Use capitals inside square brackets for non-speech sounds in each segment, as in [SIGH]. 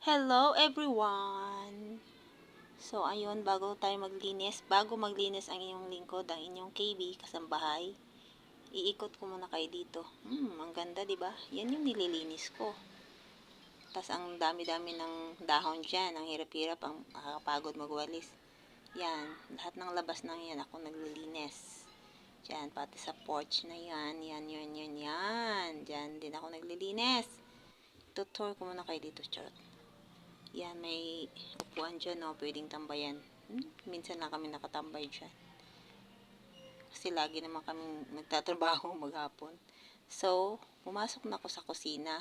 Hello everyone! So ayun, bago tayo maglinis, bago maglinis ang inyong lingkod, ang inyong KB, kasambahay, iikot ko muna kayo dito. Hmm, ang ganda, ba? Yan yung nililinis ko. Tapos ang dami-dami ng dahon dyan, ang hirap-hirap, ang nakakapagod magwalis. Yan, lahat ng labas ng yan, ako naglilinis. Diyan, pati sa porch na yan, yan, yan, yan, yan. Diyan din ako naglilinis. Tutor ko muna kayo dito, charot. Yan, may upuan dyan, no? Pwedeng tambayan. Hmm? Minsan lang kami nakatambay dyan. Kasi lagi naman kami nagtatrabaho [LAUGHS] maghapon. So, pumasok na ako sa kusina.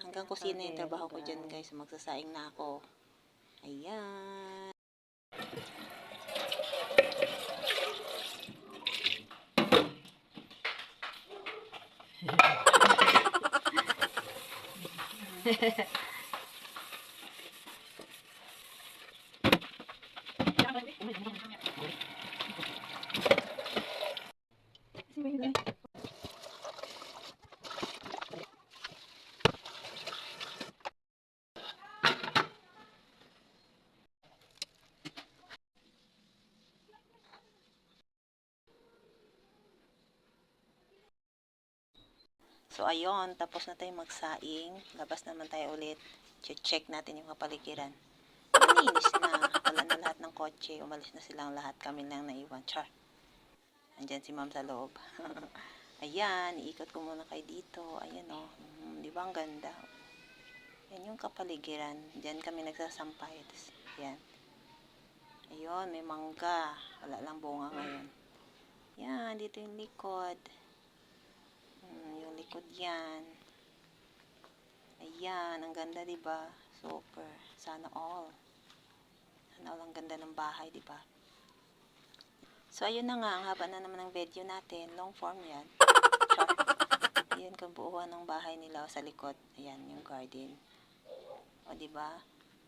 Hanggang kusina yung trabaho ko dyan, guys. Magsasaing na ako. Ayan. [LAUGHS] So, ayun. Tapos na tayo magsaing. Labas naman tayo ulit. Check natin yung kapaligiran. Malinis na. Wala na lahat ng kotse. Umalis na silang lahat. Kami lang naiwan. Char. Andyan si ma'am sa loob. [LAUGHS] Ayan. Iikot ko muna kayo dito. Ayan o. Oh. Mm, di ba ang ganda? Yan yung kapaligiran. Diyan kami nagsasampay. Tapos, yan. Ayun. May mangga. Wala lang bunga ngayon. Yan. Dito yung likod. Hmm, yung likod yan. Ayan, ang ganda 'di ba? Super. Sana all. Sana all ang ganda ng bahay, 'di ba? So ayun na nga, ang haba na naman ng video natin. Long form 'yan. [LAUGHS] Char. Ayan kabuuan ng bahay nila sa likod. Ayan yung garden. O 'di ba?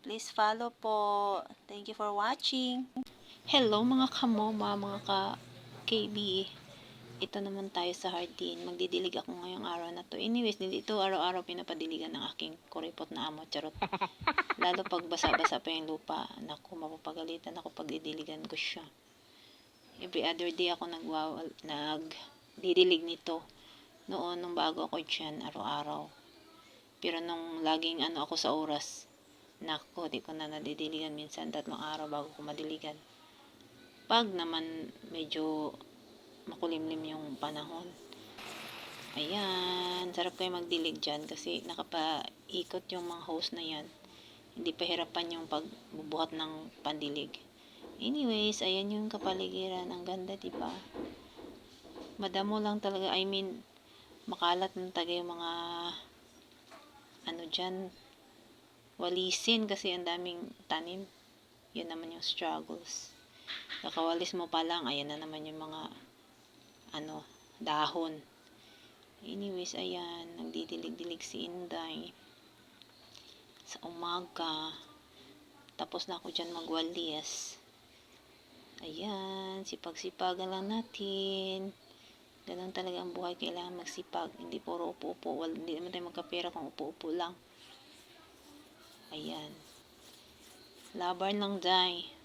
Please follow po. Thank you for watching. Hello mga kamoma, mga ka KB ito naman tayo sa hardin. Magdidilig ako ngayong araw na to. Anyways, hindi ito araw-araw pinapadiligan ng aking kuripot na amo. Charot. [LAUGHS] Lalo pag basa-basa pa yung lupa. Naku, mapapagalitan ako pag didiligan ko siya. Every other day ako nagwawal, nagdidilig nito. Noon, nung bago ako dyan, araw-araw. Pero nung laging ano ako sa oras, nako, di ko na nadidiligan minsan tatlong araw bago ko madiligan. Pag naman medyo makulimlim yung panahon. Ayan, sarap kayo magdilig dyan kasi nakapaikot yung mga hose na yan. Hindi pahirapan yung pagbubuhat ng pandilig. Anyways, ayan yung kapaligiran. Ang ganda, di ba? Madamo lang talaga. I mean, makalat ng taga yung mga ano dyan, walisin kasi ang daming tanim. Yun naman yung struggles. Kakawalis mo pa lang, ayan na naman yung mga ano, dahon. Anyways, ayan, nagdidilig-dilig si Inday. Sa umaga. Tapos na ako dyan magwalis. Ayan, sipag-sipagan lang natin. Ganun talaga ang buhay. Kailangan magsipag. Hindi puro upo-upo. Well, hindi naman tayo magkapera kung upo-upo lang. Ayan. Laban lang, day.